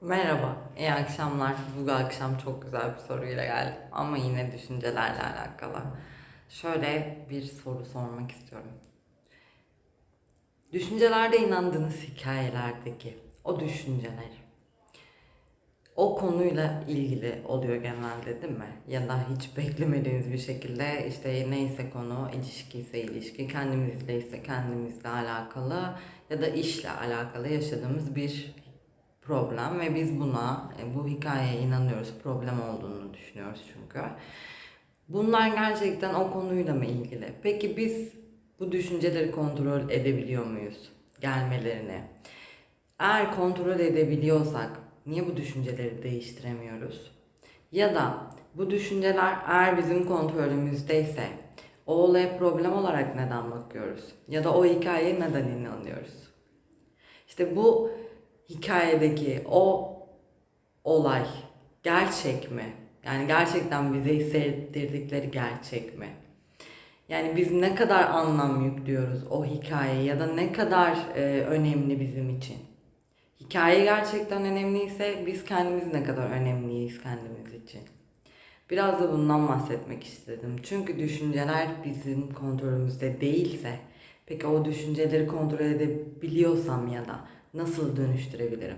Merhaba, iyi akşamlar. Bu akşam çok güzel bir soruyla geldim ama yine düşüncelerle alakalı. Şöyle bir soru sormak istiyorum. Düşüncelerde inandığınız hikayelerdeki o düşünceler o konuyla ilgili oluyor genelde değil mi? Ya da hiç beklemediğiniz bir şekilde işte neyse konu, ilişki ise ilişki, kendimizle ise kendimizle alakalı ya da işle alakalı yaşadığımız bir problem ve biz buna, e, bu hikayeye inanıyoruz. Problem olduğunu düşünüyoruz çünkü. Bunlar gerçekten o konuyla mı ilgili? Peki biz bu düşünceleri kontrol edebiliyor muyuz? Gelmelerini. Eğer kontrol edebiliyorsak niye bu düşünceleri değiştiremiyoruz? Ya da bu düşünceler eğer bizim kontrolümüzdeyse o olaya problem olarak neden bakıyoruz? Ya da o hikayeye neden inanıyoruz? İşte bu hikayedeki o olay gerçek mi? Yani gerçekten bize hissettirdikleri gerçek mi? Yani biz ne kadar anlam yüklüyoruz o hikayeye ya da ne kadar e, önemli bizim için? Hikaye gerçekten önemliyse biz kendimiz ne kadar önemliyiz kendimiz için? Biraz da bundan bahsetmek istedim. Çünkü düşünceler bizim kontrolümüzde değilse, peki o düşünceleri kontrol edebiliyorsam ya da nasıl dönüştürebilirim?